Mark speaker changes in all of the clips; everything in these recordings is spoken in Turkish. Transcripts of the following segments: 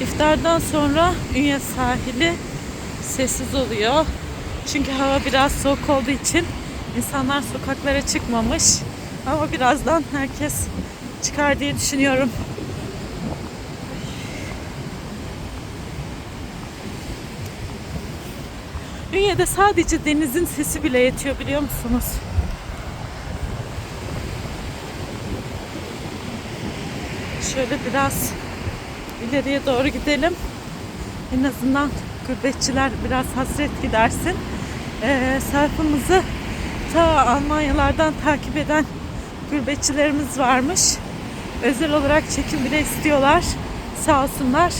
Speaker 1: İftardan sonra Ünye sahili sessiz oluyor. Çünkü hava biraz soğuk olduğu için insanlar sokaklara çıkmamış. Ama birazdan herkes çıkar diye düşünüyorum. Ünye'de sadece denizin sesi bile yetiyor biliyor musunuz? Şöyle biraz ileriye doğru gidelim. En azından gurbetçiler biraz hasret gidersin. Ee, sayfamızı ta Almanyalardan takip eden gurbetçilerimiz varmış. Özel olarak çekim bile istiyorlar. Sağ olsunlar.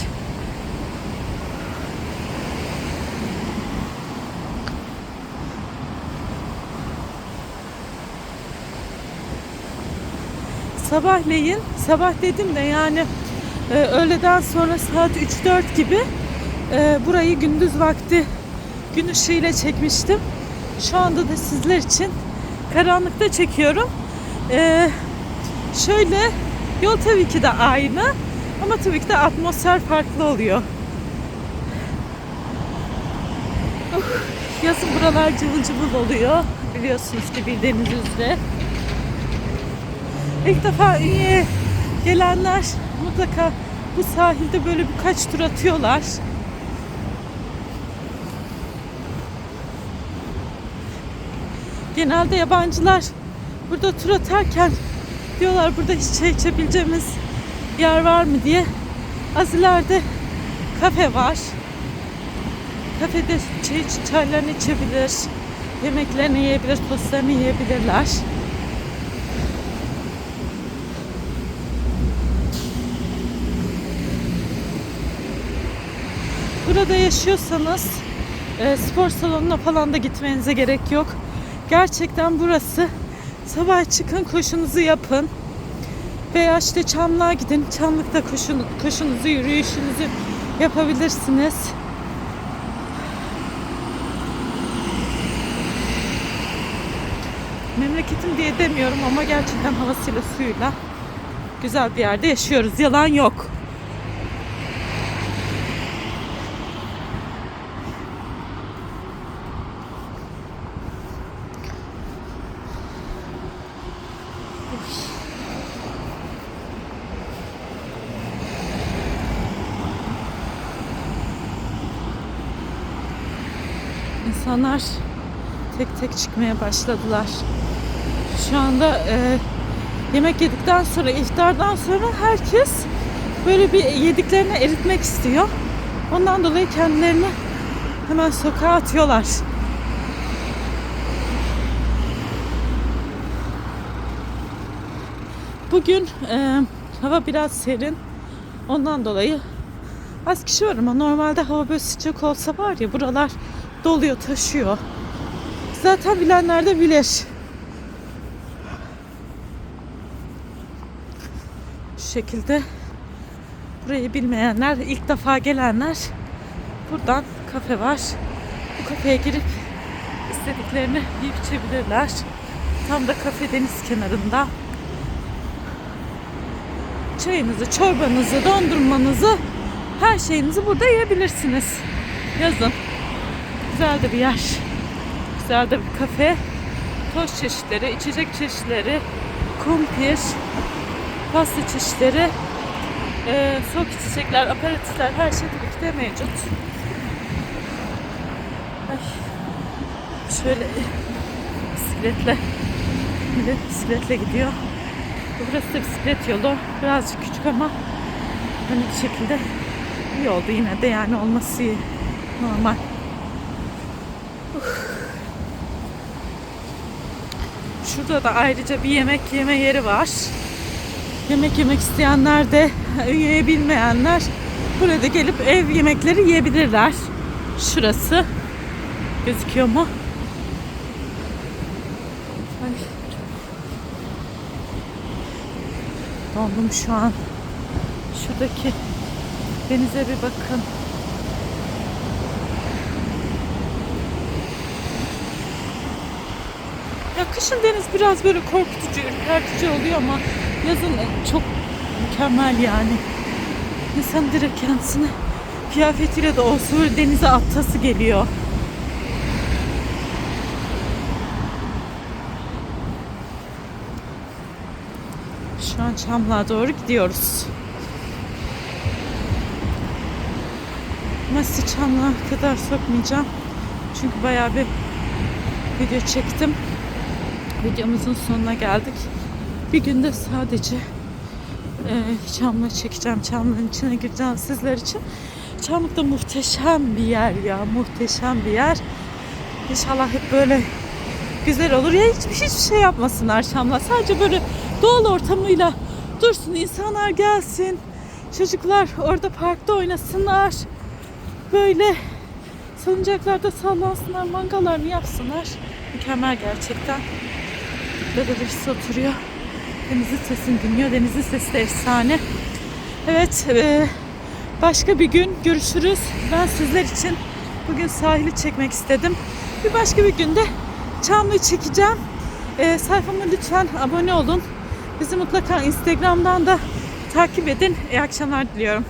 Speaker 1: Sabahleyin, sabah dedim de yani e, öğleden sonra saat 3-4 gibi e, burayı gündüz vakti gün ışığıyla çekmiştim. Şu anda da sizler için karanlıkta çekiyorum. E, şöyle yol tabii ki de aynı ama tabii ki de atmosfer farklı oluyor. Uh, yazın buralar cıvıl cıvıl oluyor. Biliyorsunuz ki bildiğiniz üzere. İlk defa Ünye'ye gelenler mutlaka bu sahilde böyle birkaç tur atıyorlar. Genelde yabancılar burada tur atarken diyorlar burada hiç çay içebileceğimiz yer var mı diye. Az ileride kafe var. Kafede çay, çaylarını içebilir, yemeklerini yiyebilir, tostlarını yiyebilirler. Burada yaşıyorsanız e, spor salonuna falan da gitmenize gerek yok. Gerçekten burası sabah çıkın koşunuzu yapın. Veya işte Çamlığa gidin. Çamlıkta koşun, koşunuzu, yürüyüşünüzü yapabilirsiniz. Memleketim diye demiyorum ama gerçekten havasıyla suyuyla güzel bir yerde yaşıyoruz. Yalan yok. İnsanlar tek tek çıkmaya başladılar. Şu anda e, yemek yedikten sonra, iftardan sonra herkes böyle bir yediklerini eritmek istiyor. Ondan dolayı kendilerini hemen sokağa atıyorlar. Bugün e, hava biraz serin. Ondan dolayı az kişi var ama normalde hava böyle sıcak olsa var ya buralar doluyor, taşıyor. Zaten bilenler de bilir. Şu şekilde burayı bilmeyenler, ilk defa gelenler buradan kafe var. Bu kafeye girip istediklerini yiyip içebilirler. Tam da kafe deniz kenarında. Çayınızı, çorbanızı, dondurmanızı, her şeyinizi burada yiyebilirsiniz. Yazın. Güzel de bir yer. Güzel de bir kafe. Toz çeşitleri, içecek çeşitleri, kumpir, pasta çeşitleri, e, soğuk içecekler, aperatifler her şey tabii ki de mevcut. Ay. Şöyle bisikletle millet bisikletle gidiyor. Burası da bisiklet yolu. Birazcık küçük ama hani bir şekilde iyi oldu yine de yani olması. Normal. Şurada da ayrıca bir yemek yeme yeri var. Yemek yemek isteyenler de üyeye bilmeyenler burada gelip ev yemekleri yiyebilirler. Şurası gözüküyor mu? Ay. Dondum şu an. Şuradaki denize bir bakın. Kışın deniz biraz böyle korkutucu, ürpertici oluyor ama yazın çok mükemmel yani. İnsan direkt kendisine kıyafetiyle de olsa böyle denize attası geliyor. Şu an Çamlık'a doğru gidiyoruz. Ama sizi Çamlık'a kadar sokmayacağım. Çünkü bayağı bir video çektim. Videomuzun sonuna geldik. Bir günde sadece e, Çamlık'ı çekeceğim. Çamlık'ın içine gireceğim sizler için. Çamlık da muhteşem bir yer ya. Muhteşem bir yer. İnşallah hep böyle güzel olur. Ya hiçbir, hiçbir şey yapmasınlar Çamlık. Sadece böyle doğal ortamıyla dursun. insanlar gelsin. Çocuklar orada parkta oynasınlar. Böyle salıncaklarda sallansınlar. Mangalarını yapsınlar. Mükemmel gerçekten. Burada da birisi oturuyor. Denizin sesini dinliyor. Denizin sesi de efsane. Evet, e, başka bir gün görüşürüz. Ben sizler için bugün sahili çekmek istedim. Bir başka bir günde Çamlı'yı çekeceğim. E, sayfama lütfen abone olun. Bizi mutlaka Instagram'dan da takip edin. İyi akşamlar diliyorum.